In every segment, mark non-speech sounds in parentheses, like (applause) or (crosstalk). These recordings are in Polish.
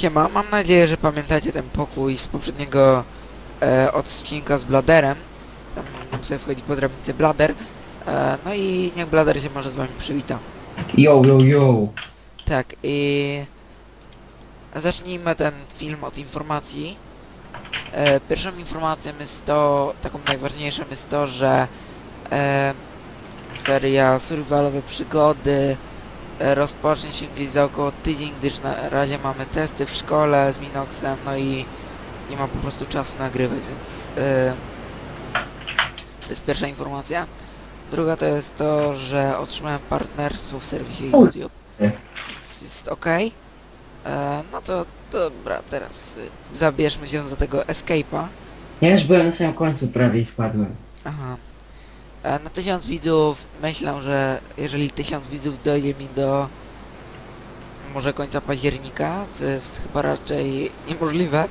Siema, mam nadzieję, że pamiętacie ten pokój z poprzedniego e, odcinka z Bladerem. Tam sobie wchodzi pod drabnicę Blader. E, no i niech Blader się może z wami przywita. Yo, yo, yo. Tak, i zacznijmy ten film od informacji. E, pierwszą informacją jest to, taką najważniejszą jest to, że e, seria survivalowe przygody rozpocznie się gdzieś za około tydzień, gdyż na razie mamy testy w szkole z Minoxem, no i nie ma po prostu czasu nagrywać, więc e, to jest pierwsza informacja. Druga to jest to, że otrzymałem partnerstwo w serwisie. YouTube. Więc jest ok. E, no to dobra, teraz y, zabierzmy się za tego escape'a. Ja już byłem na samym końcu prawie i spadłem. Aha. E, na tysiąc widzów myślę, że jeżeli tysiąc widzów dojdzie mi do może końca października, co jest chyba raczej niemożliwe,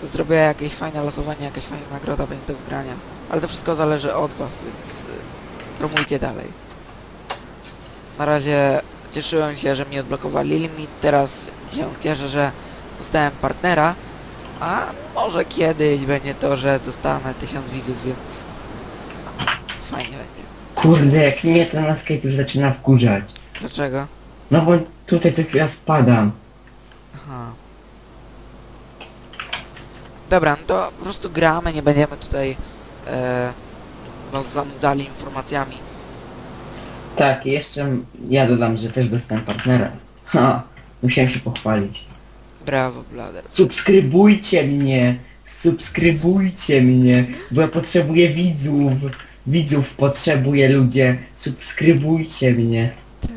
to zrobię jakieś fajne losowanie, jakaś fajna nagroda będzie do wygrania. Ale to wszystko zależy od was, więc y, promujcie dalej. Na razie cieszyłem się, że mi odblokowali limit, teraz się cieszę, że dostałem partnera, a może kiedyś będzie to, że dostanę tysiąc widzów, więc fajnie będzie. Kurde, jak mnie ten escape już zaczyna wkurzać. Dlaczego? No bo tutaj co chwila spadam. Aha. Dobra, no to po prostu gramy, nie będziemy tutaj e, was zanudzali informacjami. Tak, jeszcze ja dodam, że też dostałem partnera. Ha, musiałem się pochwalić. Brawo, Blader. Subskrybujcie mnie! Subskrybujcie mnie! Bo ja potrzebuję widzów! Widzów potrzebuję ludzie! Subskrybujcie mnie! Tak.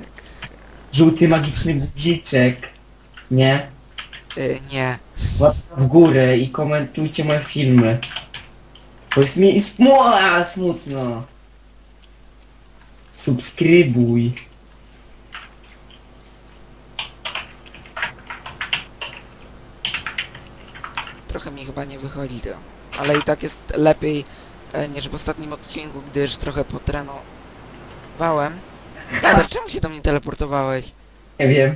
Żółty magiczny guziczek! Nie? Y, nie. Łapka w górę i komentujcie moje filmy. Bo jest mi smu- smutno. Subskrybuj. Trochę mi chyba nie wychodzi to. Ale i tak jest lepiej niż w ostatnim odcinku, gdyż trochę potrenowałem. Blader, czemu się do mnie teleportowałeś? Nie wiem.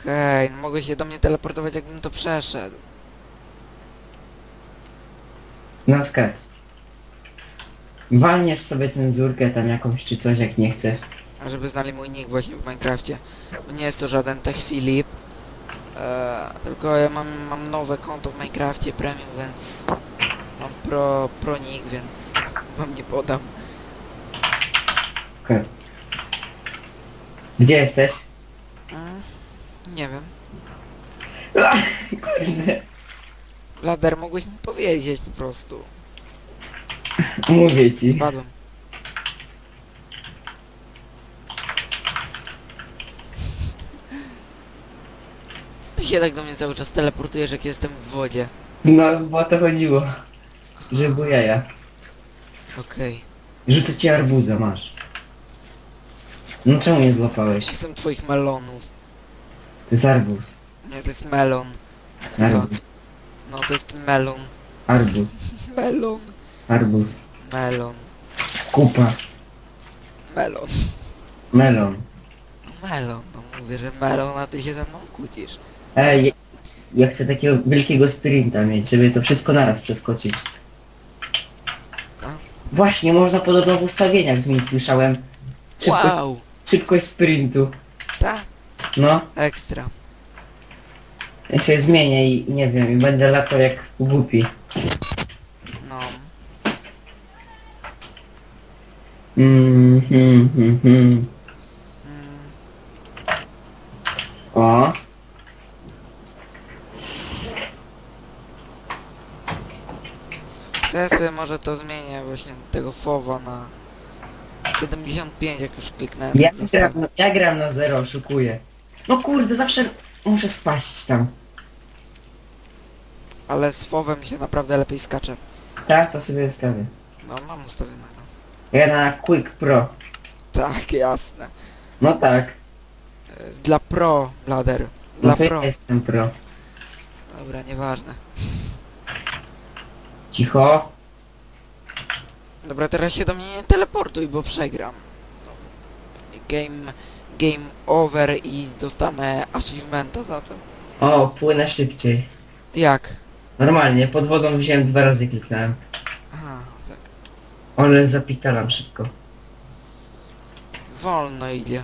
Okej, no mogłeś się do mnie teleportować, jakbym to przeszedł. No skacz. Walniesz sobie cenzurkę tam jakąś czy coś jak nie chcesz. A żeby znali mój nick właśnie w Minecrafcie. Bo nie jest to żaden Tech Filip. E, tylko ja mam, mam nowe konto w Minecrafcie Premium, więc pro, pro nick, więc wam nie podam. Okej. Gdzie jesteś? Mm, nie wiem. Kurde. Lader, mogłeś mi powiedzieć po prostu. Mówię ci. Spadłem. Co ty się tak do mnie cały czas teleportujesz, jak jestem w wodzie? No bo o to chodziło. Że było jaja. Okej. Rzucę ci arbuza, masz. No czemu nie złapałeś? Jestem twoich melonów. To jest arbuz. Nie, to jest melon. Chyba. Arbuz. No, to jest melon. Arbuz. (laughs) Melon. Arbuz. Melon. Kupa. Melon. Melon. Melon. No mówię, że melon, a ty się ze mną kłócisz. Ej, ja chcę takiego wielkiego sprinta mieć, żeby to wszystko naraz przeskoczyć. Właśnie, można podobno w ustawieniach zmienić, słyszałem. Szybko, Wow. Szybkość sprintu. Tak? No, Ekstra. ja się zmienię i nie wiem, i będę latał jak głupi. No. Mm, hmm, hmm, hmm. Mm, O, to ja sobie może to zmienię właśnie tego fowa na 75, jak już kliknąłem. ja zostawię. gram, ja gram na zero, oszukuję. No kurde, zawsze muszę spaść tam. Ale z fowem się naprawdę lepiej skacze. Tak, to sobie ustawię. No, mam ustawionego. Ja na Quick Pro. Tak, jasne. No tak, E, Dla pro, Blader. no Dla to pro. ja jestem pro. Dobra, nieważne. Cicho. Dobra, teraz się do mnie nie teleportuj, bo przegram. Game, game over i dostanę achievementa za to. O, płynę szybciej. Jak? Normalnie, pod wodą wziąłem dwa razy kliknąłem. Aha, tak. Ale zapitalam szybko. Wolno idzie.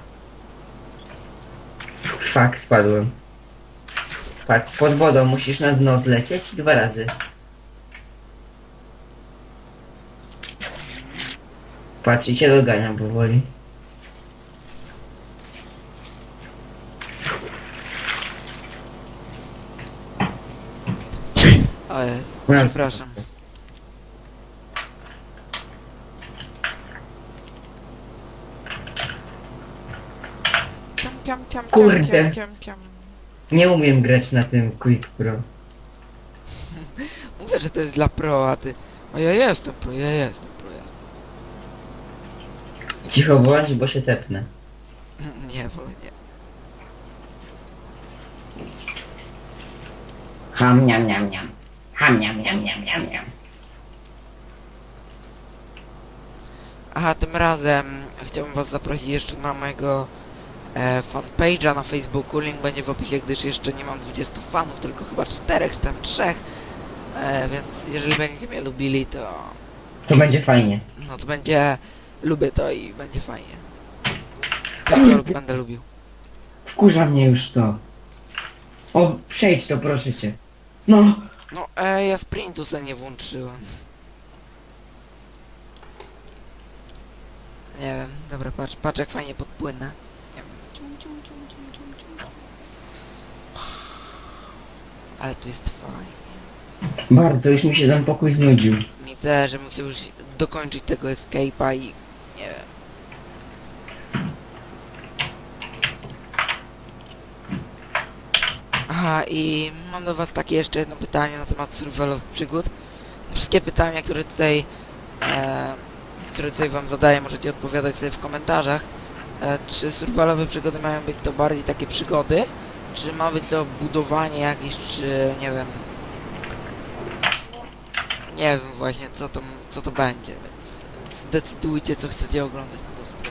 Fak, spadłem. Patrz, pod wodą musisz na dno zlecieć dwa razy. Patrz, i cię doganiam powoli. O jest. Raz. Przepraszam. Ciam, ciam, ciam, ciam, Kurde. ciam, ciam, ciam. Nie umiem grać na tym Quick Pro. (laughs) Mówię, że to jest dla pro, a ty... O ja jestem pro, ja jestem Cicho bądź, bo się tepnę. Nie, wolę nie. Ham, niam, niam, niam. Ham, niam, niam, niam, niam, niam. Aha, tym razem chciałbym was zaprosić jeszcze na mojego e, fanpage'a na Facebooku. Link będzie w opisie, gdyż jeszcze nie mam 20 fanów, tylko chyba 4 czy tam 3. E, więc jeżeli będziecie mnie lubili, to To będzie fajnie. no to będzie lubię to i będzie fajnie. Też to będę lubił. Wkurza mnie już to. O, przejdź to, proszę cię. No, No e, ja sprintu se nie włączyłem. Nie wiem, dobra patrz, patrz jak fajnie podpłynę. Nie wiem. Cium, cium, cium, cium, cium, cium. Ale tu jest fajnie. bardzo już mi się ten pokój znudził. Mi też, żebym chciał już dokończyć tego escape'a i nie wiem. Aha, i mam do was takie jeszcze jedno pytanie na temat survival przygód. Wszystkie pytania, które tutaj e, które tutaj wam zadaję, możecie odpowiadać sobie w komentarzach. E, czy survivalowe przygody mają być to bardziej takie przygody? Czy ma być to budowanie jakieś, czy nie wiem, nie wiem właśnie co to, co to będzie, zdecydujcie co chcecie oglądać po prostu.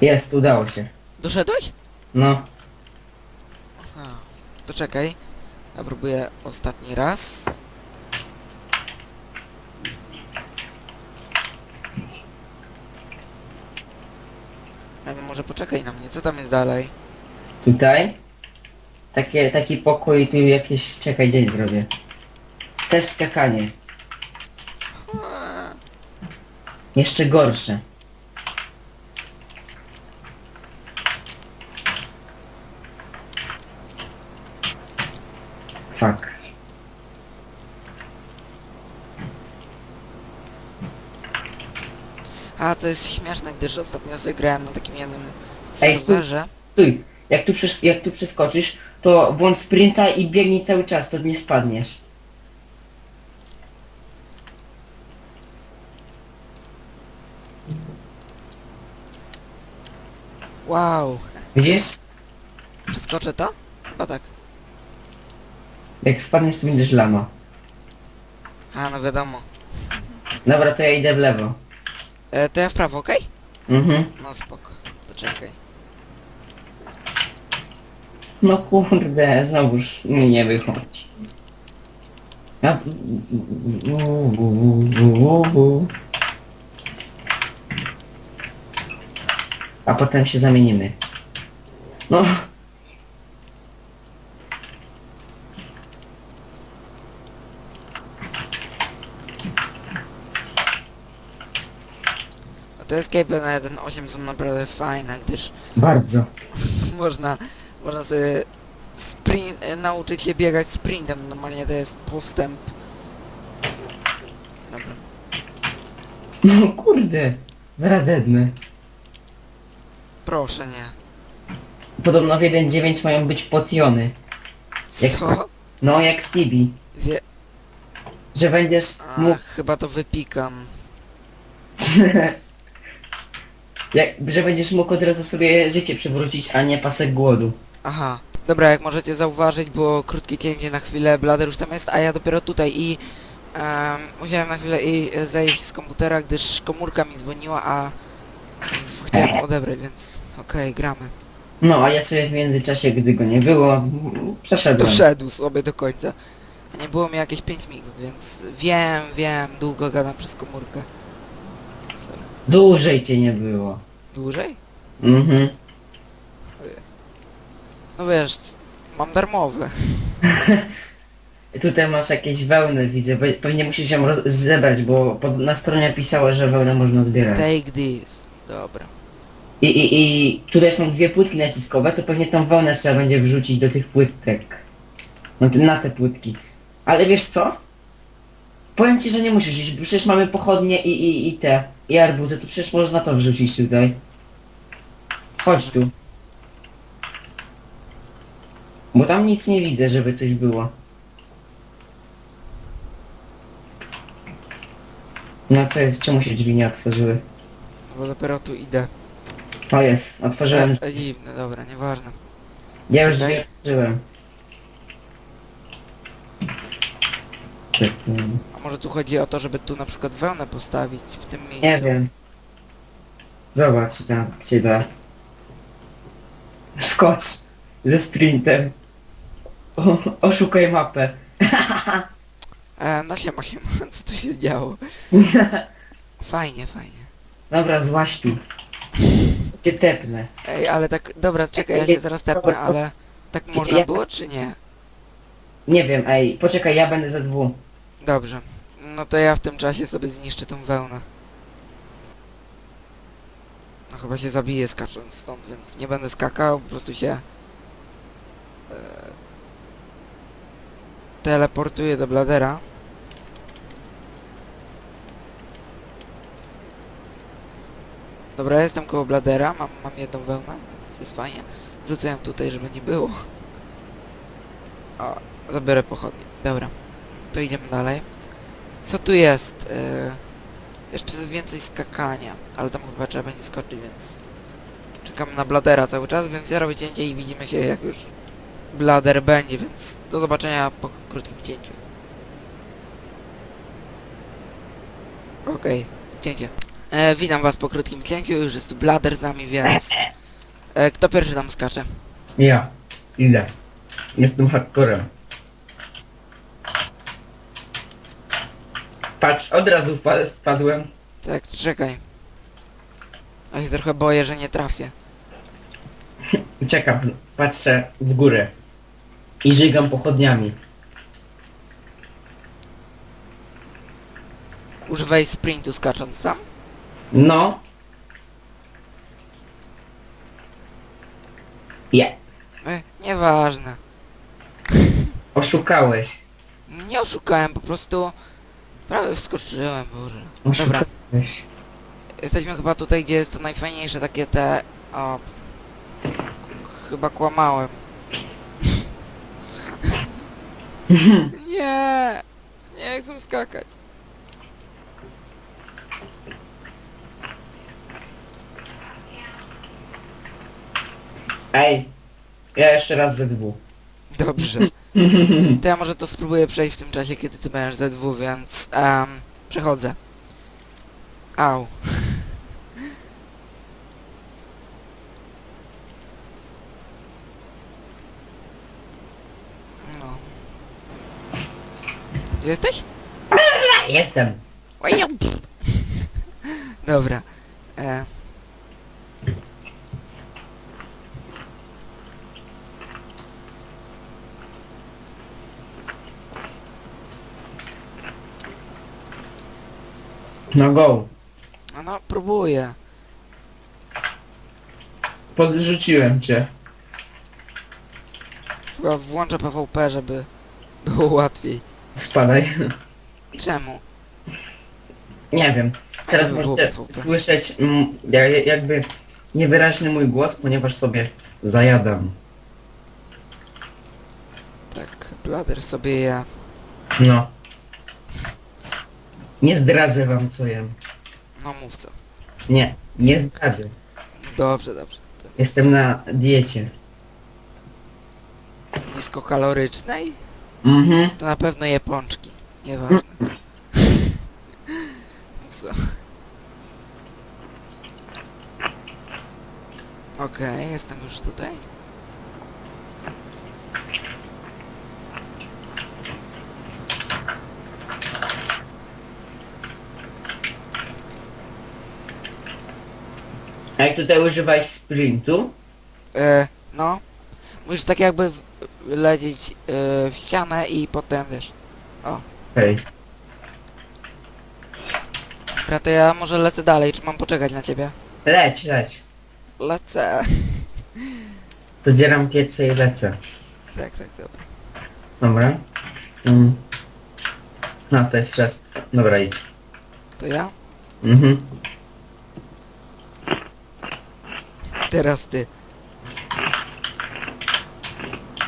Jest, udało się. Doszedłeś? No, Aha, to czekaj. Ja próbuję ostatni raz. Wiem, może poczekaj na mnie, co tam jest dalej? tutaj. Takie, taki pokój, tu jakieś... Czekaj, dzień zrobię. Też skakanie. Eee, Jeszcze gorsze. Fuck. A, to jest śmieszne, gdyż ostatnio sobie grałem na takim jednym Ej, serwerze. Stój. Jak tu, przes- jak tu przeskoczysz, to włącz sprinta i biegnij cały czas, to nie spadniesz. Wow, Widzisz? przeskoczę to? Chyba tak. Jak spadniesz, to będziesz lama. A, no wiadomo. Dobra, to ja idę w lewo. E, to ja w prawo, okej? Mhm. No spoko, to czekaj. No kurde, znowuż mi nie wychodzi. A... w- w- w- w- w- A potem się zamienimy. No, te escape na 1.8 są naprawdę fajne, gdyż bardzo. (laughs) można, można sobie sprint, e, nauczyć się biegać sprintem, normalnie to jest postęp. Dobra. No kurde, zaraz dednę. Proszę nie. Podobno w 1.9 mają być potiony. Jak- Co? No, jak w Tibi. Wie... Że będziesz mógł... chyba to wypikam. (laughs) jak, że będziesz mógł od razu sobie życie przywrócić, a nie pasek głodu. Aha. Dobra, jak możecie zauważyć, było krótkie cięcie na chwilę, Blader już tam jest, a ja dopiero tutaj i em, musiałem na chwilę i e, zejść z komputera, gdyż komórka mi dzwoniła, a chciałem odebrać, więc okej, gramy. No, a ja sobie w międzyczasie, gdy go nie było, przeszedłem. Doszedł sobie do końca. A Nie było mi jakieś 5 minut, więc wiem, wiem, długo gadam przez komórkę. Sorry. Dłużej cię nie było. Dłużej? Mhm. No wiesz, mam darmowe. (laughs) Tutaj masz jakieś wełny, widzę. Pe- Pewnie musisz ją roz- zebrać, bo pod, na stronie pisało, że wełnę można zbierać. Take this. Dobra. I, i, I tutaj są dwie płytki naciskowe, to pewnie tą wełnę trzeba będzie wrzucić do tych płytek. No na te płytki. Ale wiesz co? Powiem ci, że nie musisz iść, bo przecież mamy pochodnie i, i, i te, i arbuzy, to przecież można to wrzucić tutaj. Chodź tu. Bo tam nic nie widzę, żeby coś było. No co jest, czemu się drzwi nie otworzyły? Bo dopiero tu idę. O jest, otworzyłem. E, dziwne, dobra, nieważne. Ja już drzwi Czekaj. otworzyłem. A może tu chodzi o to, żeby tu na przykład wełnę postawić w tym miejscu? Nie wiem. Zobacz, tam się da. Skocz ze sprintem. O, oszukaj mapę. E, no siema, siema, co tu się działo? (laughs) Fajnie, fajnie. Dobra, złaś tu. Cię tepnę. Ej, ale tak, dobra, czekaj, ja się zaraz tepnę, ale tak można było, czy nie? Nie wiem, ej, poczekaj, ja będę ze dwu. Dobrze. No to ja w tym czasie sobie zniszczę tą wełnę. No chyba się zabiję skacząc stąd, więc nie będę skakał, po prostu się... E, teleportuję do Bladera. Dobra, jestem koło Bladera, mam, mam jedną wełnę, więc jest fajnie. Wrzucę ją tutaj, żeby nie było. O, zabiorę pochodnie. Dobra, to idziemy dalej. Co tu jest? Yy, jeszcze jest więcej skakania, ale tam chyba trzeba będzie skoczyć, więc czekam na Bladera cały czas, więc ja robię cięcie i widzimy się jak już Blader będzie, więc do zobaczenia po krótkim cięciu. Okej, cięcie. E, witam was po krótkim cięciu, już jest tu Blader z nami, więc... E, kto pierwszy tam skacze? Ja. Ile? Jestem hardcorem. Patrz, od razu wpa- wpadłem. Tak, czekaj. Ja się trochę boję, że nie trafię. Czekam, patrzę w górę. I żygam pochodniami. Używaj sprintu skacząc sam? No. Je. E, nieważne. (laughs) Oszukałeś. Nie oszukałem, po prostu prawie wskoczyłem, Boże. Dobra, Oszukałeś. jesteśmy chyba tutaj, gdzie jest to najfajniejsze takie te... O... k- Chyba kłamałem. (laughs) (laughs) nie! Nie chcę skakać. Ej. Ja jeszcze raz dwu. Dobrze. (laughs) To ja może to spróbuję przejść w tym czasie, kiedy ty będziesz ZW, więc... Um, przechodzę. Au. No. Jesteś? Jestem. Oj, ja- Dobra. E, No go. no, no, próbuję. Podrzuciłem cię. Chyba włączę PvP, żeby było łatwiej. Spadaj. Czemu? Nie wiem. Teraz Fajnie by było możecie PvP. słyszeć mm, ja- jakby niewyraźny mój głos, ponieważ sobie zajadam. Tak, Blader sobie ja. No. Nie zdradzę wam co jem. No mów co. Nie, nie zdradzę. Dobrze, dobrze. Jestem na diecie. Niskokalorycznej? Mhm. To na pewno je pączki. Nieważne. (laughs) Co? Okej. Okej, jestem już tutaj. A jak tutaj używałeś sprintu? E, no. Musisz tak jakby w- lecieć e, w ścianę i potem wiesz. Hej. Dobra, to ja może lecę dalej, czy mam poczekać na ciebie? Leć, leć. Lecę. To dzieram kiece i lecę. Tak, tak, dobra. Dobra. Mm. No, to jest czas. Dobra, idź. To ja? Mhm. Teraz ty.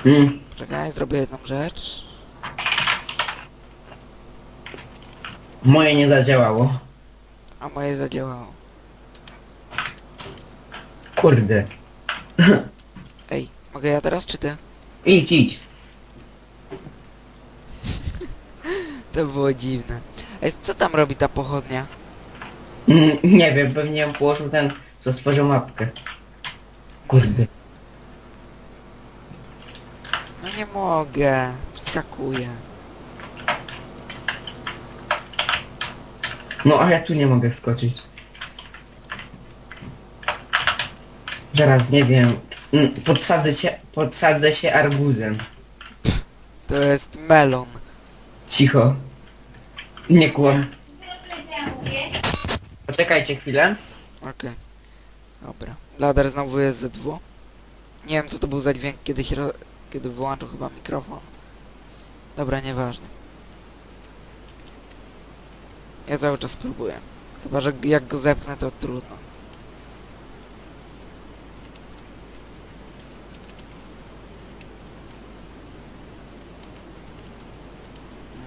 Mm. Czekaj, zrobię jedną rzecz. Moje nie zadziałało. A moje zadziałało. Kurde. (laughs) Ej, mogę ja teraz, czy ty? Idź, idź. (laughs) To było dziwne. Ej, co tam robi ta pochodnia? Mm, nie wiem, pewnie położył ten, co stworzył mapkę. Kurde. No nie mogę. Skakuję. No, a ja tu nie mogę wskoczyć. Zaraz, nie wiem. Mm, Podsadzę się, podsadzę się arbuzem. To jest melon. Cicho. Nie kłam. Poczekajcie chwilę. Okej. Dobra. Lader znowu jest ZW. Nie wiem co to był za dźwięk, kiedy kiedy wyłączył chyba mikrofon. Dobra, nieważne. Ja cały czas próbuję. Chyba, że jak go zepchnę, to trudno.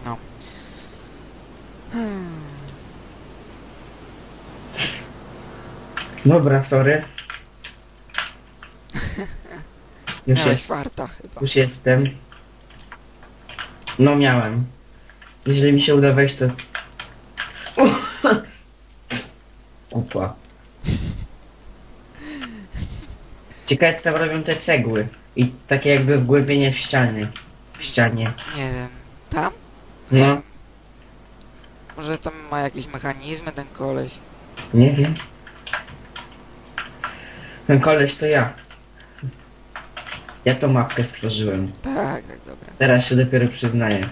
No. Hmm. Dobra, sorry. Już, Miałeś jest, farta chyba. już jestem. No miałem. Jeżeli mi się uda wejść, to... (laughs) Kupa. Ciekawe co tam robią te cegły. I takie jakby wgłębienie w ścianie. W ścianie. Nie wiem. Tam? No, Może tam ma jakieś mechanizmy ten koleś. nie wiem. Ten koleś to ja. Ja tą mapkę stworzyłem. Tak, tak, dobra. Teraz się dopiero przyznaję.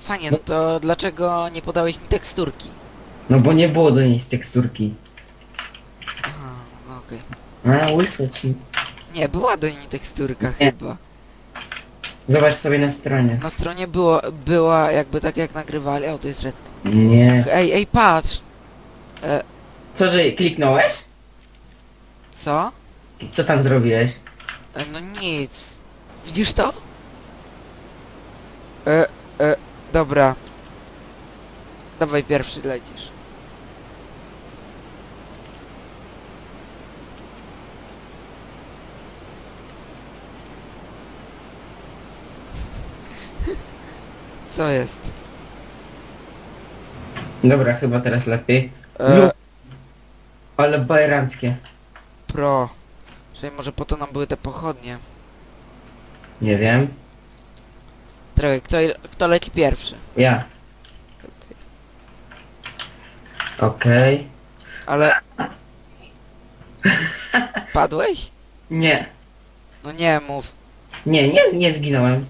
Fajnie, no to dlaczego nie podałeś mi teksturki? No bo nie było do niej z teksturki. Aha, no okej. A, łyso ci. Nie, była do niej teksturka Nie. chyba. Zobacz sobie na stronie. Na stronie było, była jakby tak jak nagrywali. O, to jest redstone. Nie. Ej, ej, patrz! Co, że kliknąłeś? Co? Co tam zrobiłeś? E, no nic. Widzisz to? E, e, dobra. Dawaj pierwszy lecisz. (laughs) Co jest? Dobra, chyba teraz lepiej. E. Ale bajeranckie. Pro. Czyli może po to nam były te pochodnie. Nie wiem. Trochę, kto, kto leci pierwszy? Ja. Okej. Ale... (laughs) Padłeś? Nie. No nie mów. Nie, nie, nie zginąłem.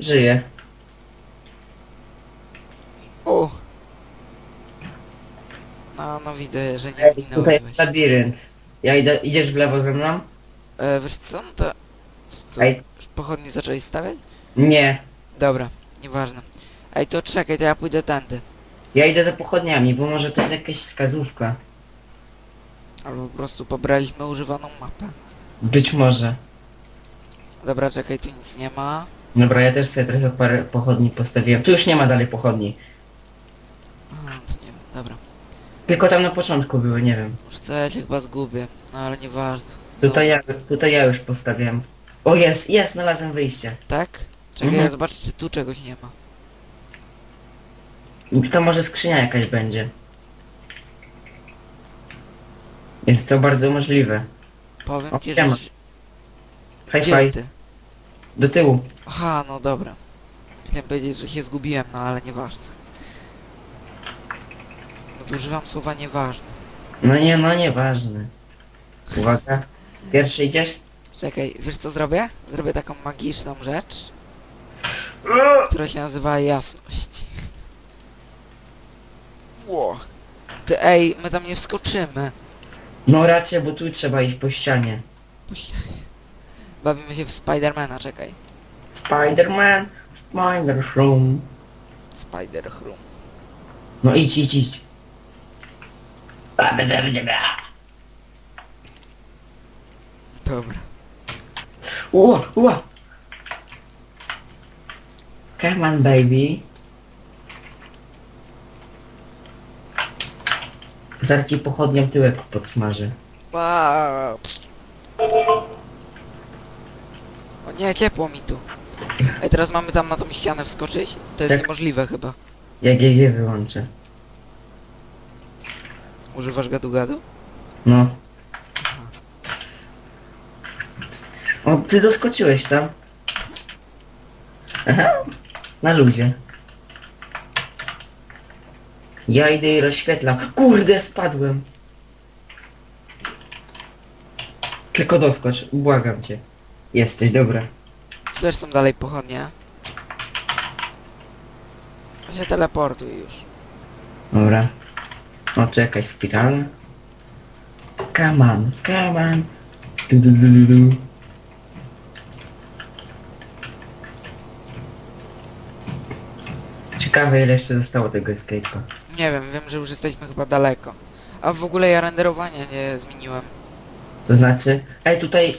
Żyję. U. No, no widzę, że nie Tutaj zginąłeś. jest labirynt. Ja idę, idziesz w lewo ze mną? E, wiesz co, no to... Co, Ej. pochodnie zaczęli stawiać? Nie. Dobra, nieważne. Ej, to czekaj, to ja pójdę tędy. Ja idę za pochodniami, bo może to jest jakaś wskazówka. Albo po prostu pobraliśmy używaną mapę. Być może. Dobra, czekaj, tu nic nie ma. Dobra, ja też sobie trochę parę pochodni postawiłem. Tu już nie ma dalej pochodni. Aha, to nie wiem, dobra. Tylko tam na początku były, nie wiem. Co, ja się chyba zgubię. No ale nieważne. Tutaj ja, tutaj ja już postawiłem. O jest, jest, znalazłem wyjście. Tak? Czekaj, Mhm. ja zobaczę, czy tu czegoś nie ma. To może skrzynia jakaś będzie. Jest to bardzo możliwe. Powiem O, ci, że... siema. High Gdzie five. ty? Do tyłu. Aha, no dobra. Chciałem powiedzieć, że się zgubiłem, no ale nieważne. Nadużywam słowa nieważne. No nie, no nieważne. Uwaga. Pierwszy idziesz? Czekaj, wiesz co zrobię? Zrobię taką magiczną rzecz, która się nazywa jasność. Ło. Ty, ej, my tam nie wskoczymy. No raczej, bo tu trzeba iść po ścianie. Bawimy się w Spidermana, czekaj. Spider-Man, Spider-Room. Spider Room. No idź, idź, idź. Dobra. Ło, ło. Come on, baby. Zaraz ci pochodnią tyłek podsmażę. Wow. O nie, ciepło mi tu. Ej, teraz mamy tam na tą ścianę wskoczyć? To jest Tak. niemożliwe chyba. Ja GG wyłączę. Używasz gadu-gadu? No. O, ty doskoczyłeś tam. Aha. Na luzie. Ja idę i rozświetlam. Kurde, spadłem. Tylko doskocz, błagam cię. Jesteś, dobra. Tu też są dalej pochodnie. To się teleportuj już. Dobra. O, tu jakaś spirala. Come on, come on. Du, du, du, du, du. Ciekawe ile jeszcze zostało tego escape'a. Nie wiem, wiem, że już jesteśmy chyba daleko. A w ogóle ja renderowania nie zmieniłem. To znaczy... Ej, tutaj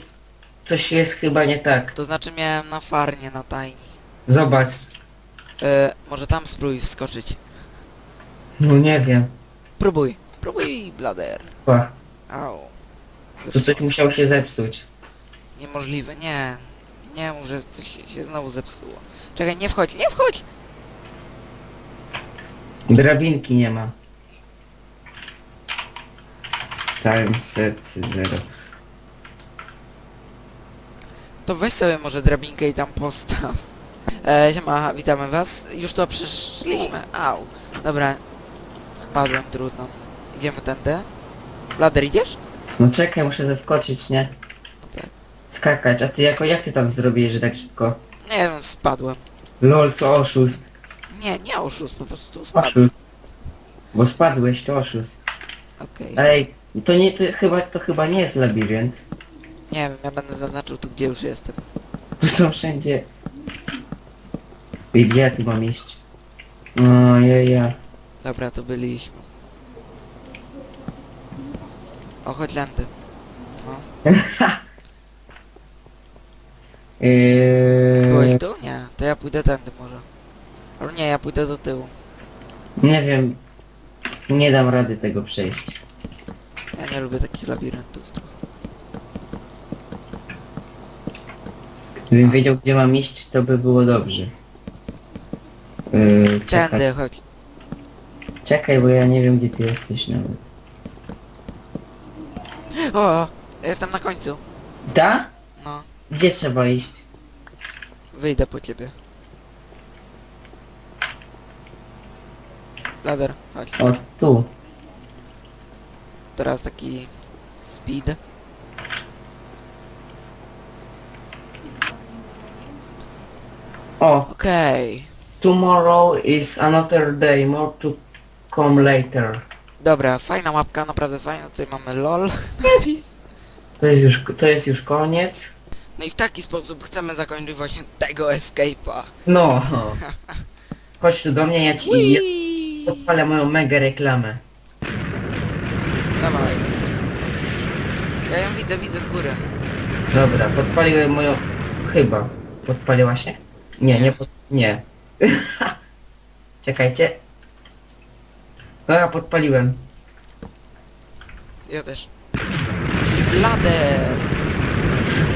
coś jest chyba nie tak. To znaczy miałem na farnie, na tajni. Zobacz. E, może tam spróbuj wskoczyć. No nie wiem. Próbuj. Próbuj, blader. Pa. Au. Tu coś musiało się zepsuć. Niemożliwe, nie. Nie mów, że coś się znowu zepsuło. Czekaj, nie wchodź, nie wchodź! Drabinki nie ma. Time set zero. To weź sobie może drabinkę i tam postaw. E, siema, witamy was. Już to przeszliśmy. Au. Dobra. Spadłem, trudno. Idziemy tędy. Blader, idziesz? No czekaj, muszę zaskoczyć, nie? No tak. Skakać, a ty jako jak ty tam zrobiłeś, że tak szybko? Nie wiem, spadłem. Lol, co oszust? Nie, nie oszust, po prostu spadłem. Oszust. Bo spadłeś, to oszust. Okej. Ej, to nie, to chyba, to chyba nie jest labirynt. Nie wiem, ja będę zaznaczył tu, gdzie już jestem. Tu są wszędzie... I gdzie ja tu mam iść? O, ja, ja. Dobra, to byliśmy. O, chodź lędy. No. (laughs) Byłeś Yy, tu? Nie. To ja pójdę tędy może. Ale nie, ja pójdę do tyłu. nie wiem. Nie dam rady tego przejść. Ja nie lubię takich labiryntów trochę. Gdybym wiedział, gdzie mam iść, to by było dobrze. Czekaj, Tędy, chodź. Czekaj, bo ja nie wiem, gdzie ty jesteś nawet. O, ja jestem na końcu. Da? No, Gdzie trzeba iść? wyjdę po ciebie. Lader, chodź. O, tu. Teraz taki speed. O, Okej. tomorrow is another day, more to come later. Dobra, fajna mapka, naprawdę fajna. Tutaj mamy LOL. To jest już, to jest już koniec. No i w taki sposób chcemy zakończyć właśnie tego escape'a. No. Chodź tu do mnie, ja ci Whee! odpalę moją mega reklamę. Dawaj. Ja ją widzę, widzę z góry. Dobra, podpaliłem moją... Chyba. Podpaliła się? Nie, nie pod... Nie. (laughs) Czekajcie. Dobra, podpaliłem. Ja też. Lader!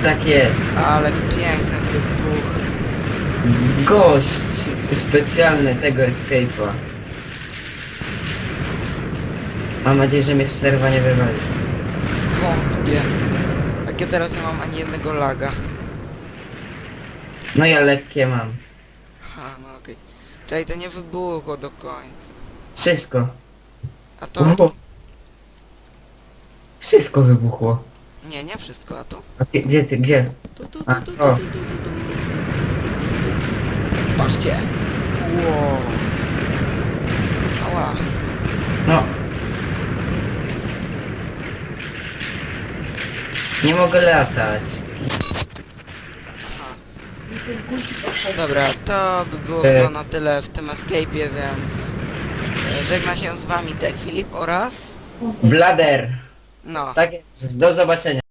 Tak jest. Ale piękne wybuchy. Gość specjalny tego escape'a. Mam nadzieję, że mnie z serwa nie wywali. Wątpię. Jak ja teraz nie mam ani jednego laga. No ja lekkie mam. Ha, no okej. Czekaj, to nie wybuchło do końca. Wszystko. A to, to... Wszystko wybuchło. Nie, nie wszystko, a to? A ty, gdzie ty, gdzie? Tu, tu, A, tu, tu, tu, o. tu, tu, tu, tu. Tu, tu. Patrzcie! Wow. Ała. No. Nie mogę latać. Aha. Dobra, to by było E. chyba na tyle w tym escape'ie, więc żegna się z wami Tech Filip oraz Blader. no. Tak jest. Do zobaczenia.